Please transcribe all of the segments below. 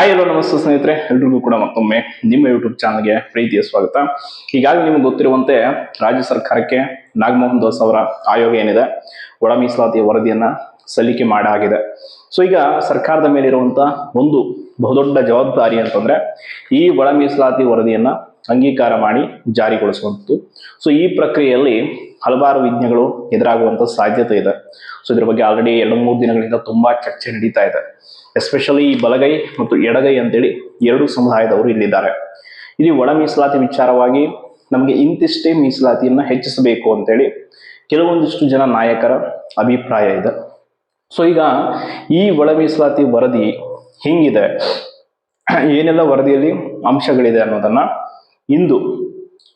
Hi ಎಲ್ಲೋ ನಮಸ್ತೆ ಸ್ನೇಹಿತರೆ. ಎಲ್ರಿಗೂ ಕೂಡ ಮತ್ತೊಮ್ಮೆ ನಿಮ್ಮ ಯೂಟ್ಯೂಬ್ ಚಾನಲ್ಗೆ ಪ್ರೀತಿಯ ಸ್ವಾಗತ. ಹೀಗಾಗಿ ನಿಮ್ಗೆ ಗೊತ್ತಿರುವಂತೆ ರಾಜ್ಯ ಸರ್ಕಾರಕ್ಕೆ ನಾಗಮೋಹನ್ ದಾಸ್ ಅವರ ಆಯೋಗ ಏನಿದೆ, ಒಳ ಮೀಸಲಾತಿ ವರದಿಯನ್ನ ಸಲ್ಲಿಕೆ ಮಾಡಾಗಿದೆ ಸೊ ಈಗ ಸರ್ಕಾರದ ಮೇಲಿರುವಂತ ಒಂದು ಬಹುದೊಡ್ಡ ಜವಾಬ್ದಾರಿ ಅಂತಂದ್ರೆ ಈ ಒಳ ಮೀಸಲಾತಿ ವರದಿಯನ್ನ ಅಂಗೀಕಾರ ಮಾಡಿ ಜಾರಿಗೊಳಿಸುವಂಥದ್ದು ಸೊ ಈ ಪ್ರಕ್ರಿಯೆಯಲ್ಲಿ ಹಲವಾರು ವಿಘ್ನಗಳು ಎದುರಾಗುವಂತ ಸಾಧ್ಯತೆ ಇದೆ. ಸೊ ಇದ್ರ ಬಗ್ಗೆ ಆಲ್ರೆಡಿ ಎರಡು ಮೂರು ದಿನಗಳಿಂದ ತುಂಬಾ ಚರ್ಚೆ ನಡೀತಾ ಇದೆ. ಎಸ್ಪೆಷಲಿ ಬಲಗೈ ಮತ್ತು ಎಡಗೈ ಅಂತೇಳಿ ಎರಡು ಸಮುದಾಯದವರು ಇಲ್ಲಿದ್ದಾರೆ. ಇಲ್ಲಿ ಒಳ ಮೀಸಲಾತಿ ವಿಚಾರವಾಗಿ ನಮಗೆ ಇಂತಿಷ್ಟೇ ಮೀಸಲಾತಿಯನ್ನ ಹೆಚ್ಚಿಸಬೇಕು ಅಂತೇಳಿ ಕೆಲವೊಂದಿಷ್ಟು ಜನ ನಾಯಕರ ಅಭಿಪ್ರಾಯ ಇದೆ. ಸೊ ಈಗ ಈ ಒಳ ಮೀಸಲಾತಿ ವರದಿ ಹಿಂಗಿದೆ? ಏನೆಲ್ಲ ವರದಿಯಲ್ಲಿ ಅಂಶಗಳಿದೆ ಅನ್ನೋದನ್ನ ಇಂದು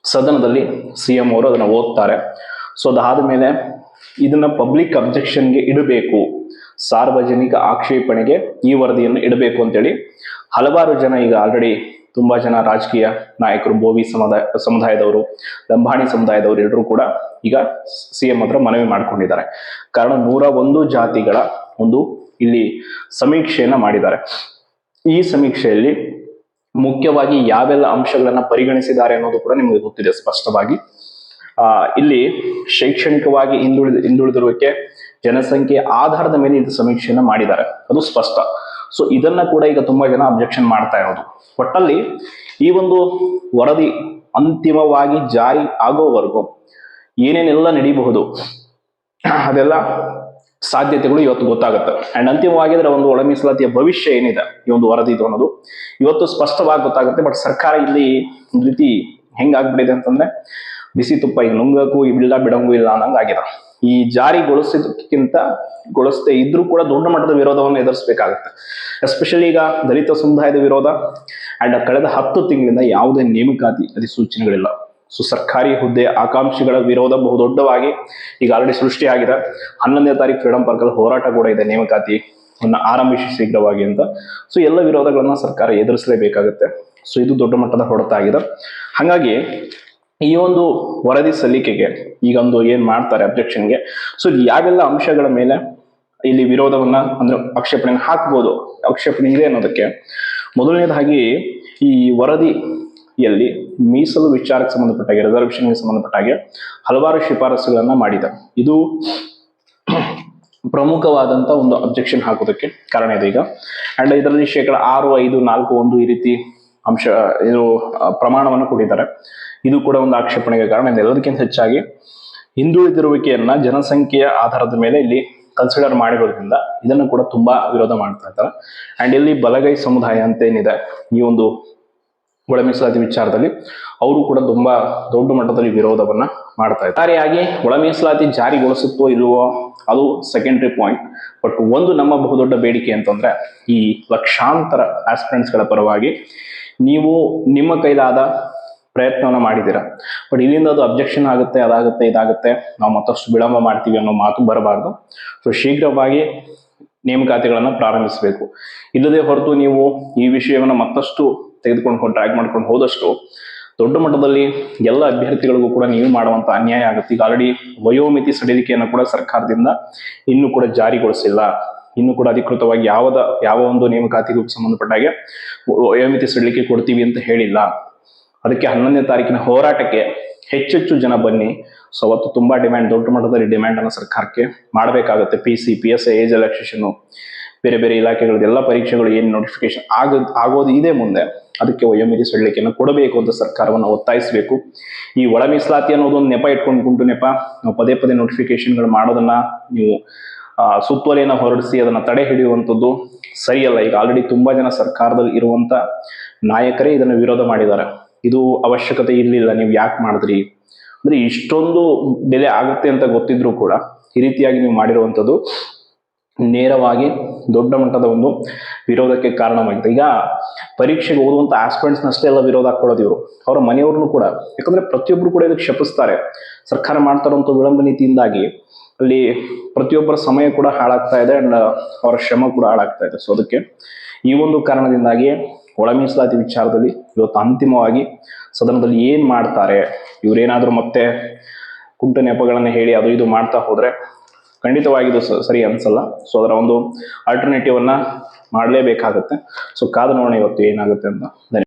ಸದನದಲ್ಲಿ ಸಿ ಎಂ ಅವರು ಅದನ್ನ ಓದ್ತಾರೆ. ಸೊ ಅದಾದ ಮೇಲೆ ಇದನ್ನ ಪಬ್ಲಿಕ್ ಅಬ್ಜೆಕ್ಷನ್ಗೆ ಇಡಬೇಕು. ಸಾರ್ವಜನಿಕ ಆಕ್ಷೇಪಣೆಗೆ ಈ ವರದಿಯನ್ನು ಇಡಬೇಕು ಅಂತೇಳಿ ಹಲವಾರು ಜನ ಈಗ ಆಲ್ರೆಡಿ ತುಂಬಾ ಜನ ರಾಜಕೀಯ ನಾಯಕರು, ಬೋವಿ ಸಮುದಾಯ, ಸಮುದಾಯದವರು, ಲಂಬಾಣಿ ಸಮುದಾಯದವರು ಎಲ್ಲರೂ ಕೂಡ ಈಗ ಸಿ ಎಂ ಹತ್ರ ಮನವಿ ಮಾಡ್ಕೊಂಡಿದ್ದಾರೆ. ಕಾರಣ ನೂರ ಒಂದು ಜಾತಿಗಳ ಒಂದು ಇಲ್ಲಿ ಸಮೀಕ್ಷೆಯನ್ನ ಮಾಡಿದ್ದಾರೆ. ಈ ಸಮೀಕ್ಷೆಯಲ್ಲಿ ಮುಖ್ಯವಾಗಿ ಯಾವೆಲ್ಲ ಅಂಶಗಳನ್ನ ಪರಿಗಣಿಸಿದ್ದಾರೆ ಅನ್ನೋದು ಕೂಡ ನಿಮಗೆ ಗೊತ್ತಿದೆ ಸ್ಪಷ್ಟವಾಗಿ. ಇಲ್ಲಿ ಶೈಕ್ಷಣಿಕವಾಗಿ ಹಿಂದುಳಿದ ಹಿಂದುಳಿದಿರುವಿಕೆ ಜನಸಂಖ್ಯೆ ಆಧಾರದ ಮೇಲೆ ಇದು ಸಮೀಕ್ಷೆಯನ್ನು ಮಾಡಿದ್ದಾರೆ. ಅದು ಸ್ಪಷ್ಟ. ಸೊ ಇದನ್ನ ಕೂಡ ಈಗ ತುಂಬಾ ಜನ ಅಬ್ಜೆಕ್ಷನ್ ಮಾಡ್ತಾ ಇರೋದು. ಒಟ್ಟಲ್ಲಿ ಈ ಒಂದು ವರದಿ ಅಂತಿಮವಾಗಿ ಜಾರಿ ಆಗೋವರೆಗೂ ಏನೇನೆಲ್ಲ ನಡೀಬಹುದು, ಅದೆಲ್ಲ ಸಾಧ್ಯತೆಗಳು ಇವತ್ತು ಗೊತ್ತಾಗುತ್ತೆ. ಅಂಡ್ ಅಂತಿಮವಾಗಿ ಅದರ ಒಂದು ಒಳಮೀಸಲಾತಿಯ ಭವಿಷ್ಯ ಏನಿದೆ ಈ ಒಂದು ವರದಿ ಇದು ಅನ್ನೋದು ಇವತ್ತು ಸ್ಪಷ್ಟವಾಗಿ ಗೊತ್ತಾಗುತ್ತೆ. ಬಟ್ ಸರ್ಕಾರ ಇಲ್ಲಿ ರೀತಿ ಹೆಂಗಾಗ್ಬಿಟ್ಟಿದೆ ಅಂತಂದ್ರೆ ಬಿಸಿ ತುಪ್ಪ ಈಗ ನುಂಗಕ್ಕೂ ಇಲ್ಲ ಬಿಡಂಗೂ ಇಲ್ಲ ಅನ್ನಂಗ ಆಗಿದೆ. ಈ ಜಾರಿಗೊಳಿಸಿದಕ್ಕಿಂತ ಗೊಳಿಸದೆ ಇದ್ರೂ ಕೂಡ ದೊಡ್ಡ ಮಟ್ಟದ ವಿರೋಧವನ್ನು ಎದುರಿಸಬೇಕಾಗುತ್ತೆ. ಎಸ್ಪೆಷಲಿ ಈಗ ದಲಿತ ಸಮುದಾಯದ ವಿರೋಧ ಅಂಡ್ ಕಳೆದ ಹತ್ತು ತಿಂಗಳಿಂದ ಯಾವುದೇ ನೇಮಕಾತಿ ಅಧಿಸೂಚನೆಗಳಿಲ್ಲ. ಸೊ ಸರ್ಕಾರಿ ಹುದ್ದೆ ಆಕಾಂಕ್ಷಿಗಳ ವಿರೋಧ ಬಹುದೊಡ್ಡವಾಗಿ ಈಗ ಆಲ್ರೆಡಿ ಸೃಷ್ಟಿಯಾಗಿದೆ. ಹನ್ನೊಂದನೇ ತಾರೀಕು ಫ್ರೀಡಂ ಪಾರ್ಕ್ ಅಲ್ಲಿ ಹೋರಾಟ ಕೂಡ ಇದೆ ನೇಮಕಾತಿ ಅನ್ನು ಆರಂಭಿಸಿ ಶೀಘ್ರವಾಗಿ ಅಂತ. ಸೊ ಎಲ್ಲ ವಿರೋಧಗಳನ್ನ ಸರ್ಕಾರ ಎದುರಿಸಲೇಬೇಕಾಗುತ್ತೆ. ಸೊ ಇದು ದೊಡ್ಡ ಮಟ್ಟದ ಹೊಡೆತ ಆಗಿದೆ. ಹಾಗಾಗಿ ಈ ಒಂದು ವರದಿ ಸಲ್ಲಿಕೆಗೆ ಈಗ ಒಂದು ಏನ್ ಮಾಡ್ತಾರೆ ಅಬ್ಜೆಕ್ಷನ್ಗೆ ಸೊ ಯಾವೆಲ್ಲ ಅಂಶಗಳ ಮೇಲೆ ಇಲ್ಲಿ ವಿರೋಧವನ್ನ ಅಂದ್ರೆ ಆಕ್ಷೇಪಣೆ ಹಾಕ್ಬೋದು? ಆಕ್ಷೇಪಣೆ ಇದೆ ಅನ್ನೋದಕ್ಕೆ. ಮೊದಲನೇದಾಗಿ ಈ ವರದಿಯಲ್ಲಿ ಮೀಸಲು ವಿಚಾರಕ್ಕೆ ಸಂಬಂಧಪಟ್ಟ ಹಾಗೆ ರಿಸರ್ವೇಷನ್ಗೆ ಸಂಬಂಧಪಟ್ಟಾಗೆ ಹಲವಾರು ಶಿಫಾರಸುಗಳನ್ನ ಮಾಡಿದೆ. ಇದು ಪ್ರಮುಖವಾದಂತ ಒಂದು ಅಬ್ಜೆಕ್ಷನ್ ಹಾಕೋದಕ್ಕೆ ಕಾರಣ ಇದೆ ಈಗ. ಅಂಡ್ ಇದರಲ್ಲಿ ಶೇಕಡ ಆರು, ಐದು, ನಾಲ್ಕು, ಒಂದು ಈ ರೀತಿ ಅಂಶ, ಇದು ಪ್ರಮಾಣವನ್ನು ಕೊಟ್ಟಿದ್ದಾರೆ. ಇದು ಕೂಡ ಒಂದು ಆಕ್ಷೇಪಣೆಗೆ ಕಾರಣ. ಎಲ್ಲದಕ್ಕಿಂತ ಹೆಚ್ಚಾಗಿ ಹಿಂದುಳಿದಿರುವಿಕೆಯನ್ನ ಜನಸಂಖ್ಯೆಯ ಆಧಾರದ ಮೇಲೆ ಇಲ್ಲಿ ಕನ್ಸಿಡರ್ ಮಾಡಿರೋದ್ರಿಂದ ಇದನ್ನು ಕೂಡ ತುಂಬಾ ವಿರೋಧ ಮಾಡ್ತಾ ಇದ್ದಾರೆ. ಅಂಡ್ ಇಲ್ಲಿ ಬಲಗೈ ಸಮುದಾಯ ಅಂತ ಏನಿದೆ ಈ ಒಂದು ಒಳಮೀಸಲಾತಿ ವಿಚಾರದಲ್ಲಿ ಅವರು ಕೂಡ ತುಂಬಾ ದೊಡ್ಡ ಮಟ್ಟದಲ್ಲಿ ವಿರೋಧವನ್ನ ಮಾಡ್ತಾ ಇದ್ದಾರೆ. ಒಟ್ಟಾರೆಯಾಗಿ ಒಳಮೀಸಲಾತಿ ಜಾರಿಗೊಳಿಸುತ್ತೋ ಇಲ್ವೋ, ಅದು ಸೆಕೆಂಡ್ರಿ ಪಾಯಿಂಟ್ ಬಟ್ ಒಂದು ನಮ್ಮ ಬಹುದೊಡ್ಡ ಬೇಡಿಕೆ ಅಂತಂದ್ರೆ ಈ ಲಕ್ಷಾಂತರ ಆಸ್ಪಿರೆಂಟ್ಸ್ಗಳ ಗಳ ಪರವಾಗಿ ನೀವು ನಿಮ್ಮ ಕೈಲಾದ ಪ್ರಯತ್ನವನ್ನು ಮಾಡಿದ್ದೀರಾ? ಬಟ್ ಇಲ್ಲಿಂದ ಅದು ಅಬ್ಜೆಕ್ಷನ್ ಆಗುತ್ತೆ, ಅದಾಗುತ್ತೆ, ಇದಾಗುತ್ತೆ. ನಾವು ಮತ್ತಷ್ಟು ವಿಳಂಬ ಮಾಡ್ತೀವಿ ಅನ್ನೋ ಮಾತು ಬರಬಾರ್ದು. ಸೊ ಶೀಘ್ರವಾಗಿ ನೇಮಕಾತಿಗಳನ್ನು ಪ್ರಾರಂಭಿಸಬೇಕು. ಇಲ್ಲದೆ ಹೊರತು ನೀವು ಈ ವಿಷಯವನ್ನು ಮತ್ತಷ್ಟು ತೆಗೆದುಕೊಂಡು ಟ್ರ್ಯಾಕ್ ಮಾಡ್ಕೊಂಡು ಹೋದಷ್ಟು ದೊಡ್ಡ ಮಟ್ಟದಲ್ಲಿ ಎಲ್ಲ ಅಭ್ಯರ್ಥಿಗಳಿಗೂ ಕೂಡ ನೀವು ಮಾಡುವಂತ ಅನ್ಯಾಯ ಆಗುತ್ತೆ. ಈಗ ಆಲ್ರೆಡಿ ವಯೋಮಿತಿ ಸಡಿಲಿಕೆಯನ್ನು ಕೂಡ ಸರ್ಕಾರದಿಂದ ಇನ್ನೂ ಕೂಡ ಜಾರಿಗೊಳಿಸಿಲ್ಲ. ಇನ್ನು ಕೂಡ ಅಧಿಕೃತವಾಗಿ ಯಾವದ, ಯಾವ ಒಂದು ನೇಮಕಾತಿಗೂ ಸಂಬಂಧಪಟ್ಟ ಹಾಗೆ ವಯೋಮಿತಿ ಸಡಿಲಿಕೆ ಕೊಡ್ತೀವಿ ಅಂತ ಹೇಳಿಲ್ಲ. ಅದಕ್ಕೆ ಹನ್ನೊಂದನೇ ತಾರೀಕಿನ ಹೋರಾಟಕ್ಕೆ ಹೆಚ್ಚೆಚ್ಚು ಜನ ಬನ್ನಿ. ಸೊ ಅವತ್ತು ತುಂಬಾ ಡಿಮ್ಯಾಂಡ್ ದೊಡ್ಡ ಮಟ್ಟದಲ್ಲಿ ಡಿಮ್ಯಾಂಡ್ ಅನ್ನು ಸರ್ಕಾರಕ್ಕೆ ಮಾಡಬೇಕಾಗುತ್ತೆ. P C P S age election ಬೇರೆ ಬೇರೆ ಇಲಾಖೆಗಳದ್ದು ಎಲ್ಲ ಪರೀಕ್ಷೆಗಳು ಏನು ನೋಟಿಫಿಕೇಶನ್ ಆಗ, ಆಗೋದು ಇದೆ ಮುಂದೆ. ಅದಕ್ಕೆ ವಯೋಮಿತಿ ಸಡಿಲಿಕೆಯನ್ನು ಕೊಡಬೇಕು ಅಂತ ಸರ್ಕಾರವನ್ನು ಒತ್ತಾಯಿಸಬೇಕು. ಈ ಒಳ ಮೀಸಲಾತಿ ಅನ್ನೋದೊಂದು ನೆಪ ಇಟ್ಕೊಂಡು ಕುಂಟು ನೆಪ. ನಾವು ಪದೇ ಪದೇ ನೋಟಿಫಿಕೇಶನ್ಗಳು ಮಾಡೋದನ್ನ ನೀವು ಸುತ್ತೋಲೆಯನ್ನು ಹೊರಡಿಸಿ ಅದನ್ನ ತಡೆ ಹಿಡಿಯುವಂಥದ್ದು ಸರಿಯಲ್ಲ. ಈಗ ಆಲ್ರೆಡಿ ತುಂಬಾ ಜನ ಸರ್ಕಾರದಲ್ಲಿ ಇರುವಂತ ನಾಯಕರೇ ಇದನ್ನು ವಿರೋಧ ಮಾಡಿದ್ದಾರೆ. ಇದು ಅವಶ್ಯಕತೆ ಇರಲಿಲ್ಲ. ನೀವು ಯಾಕೆ ಮಾಡಿದ್ರಿ? ಅಂದ್ರೆ ಇಷ್ಟೊಂದು ಬೆಲೆ ಆಗುತ್ತೆ ಅಂತ ಗೊತ್ತಿದ್ರು ಕೂಡ ಈ ರೀತಿಯಾಗಿ ನೀವು ಮಾಡಿರುವಂಥದ್ದು ನೇರವಾಗಿ ದೊಡ್ಡ ಮಟ್ಟದ ಒಂದು ವಿರೋಧಕ್ಕೆ ಕಾರಣವಾಗಿದೆ. ಈಗ ಪರೀಕ್ಷೆಗೆ ಓದುವಂಥ ಆಸ್ಪೆಂಟ್ಸ್ನಷ್ಟೇ ಎಲ್ಲ ವಿರೋಧ ಹಾಕೊಳ್ಳೋದು ಇವರು. ಅವರ ಮನೆಯವ್ರನ್ನು ಕೂಡ, ಯಾಕಂದ್ರೆ ಪ್ರತಿಯೊಬ್ಬರು ಕೂಡ ಇದಕ್ಕೆ ಶಪಿಸ್ತಾರೆ. ಸರ್ಕಾರ ಮಾಡ್ತಾ ಇರುವಂತ ವಿಳಂಬ ನೀತಿಯಿಂದಾಗಿ ಅಲ್ಲಿ ಪ್ರತಿಯೊಬ್ಬರ ಸಮಯ ಕೂಡ ಹಾಳಾಗ್ತಾ ಇದೆ ಅಂಡ್ ಅವರ ಶ್ರಮ ಕೂಡ ಹಾಳಾಗ್ತಾ ಇದೆ. ಸೊ ಅದಕ್ಕೆ ಈ ಒಂದು ಕಾರಣದಿಂದಾಗಿ ಒಳ ಮೀಸಲಾತಿ ವಿಚಾರದಲ್ಲಿ ಇವತ್ತು ಅಂತಿಮವಾಗಿ ಸದನದಲ್ಲಿ ಏನು ಮಾಡ್ತಾರೆ, ಇವರೇನಾದರೂ ಮತ್ತೆ ಕುಂಟ ನೆಪಗಳನ್ನು ಹೇಳಿ ಅದು ಇದು ಮಾಡ್ತಾ ಹೋದ್ರೆ ಖಂಡಿತವಾಗಿ ಇದು ಸರಿ ಅನ್ಸಲ್ಲ. ಸೊ ಅದರ ಒಂದು ಆಲ್ಟರ್ನೇಟಿವ್ ಅನ್ನ ಮಾಡಲೇಬೇಕಾಗುತ್ತೆ. ಸೊ ಕಾದು ನೋಡೋಣ ಇವತ್ತು ಏನಾಗುತ್ತೆ ಅಂತ. ಧನ್ಯವಾದ.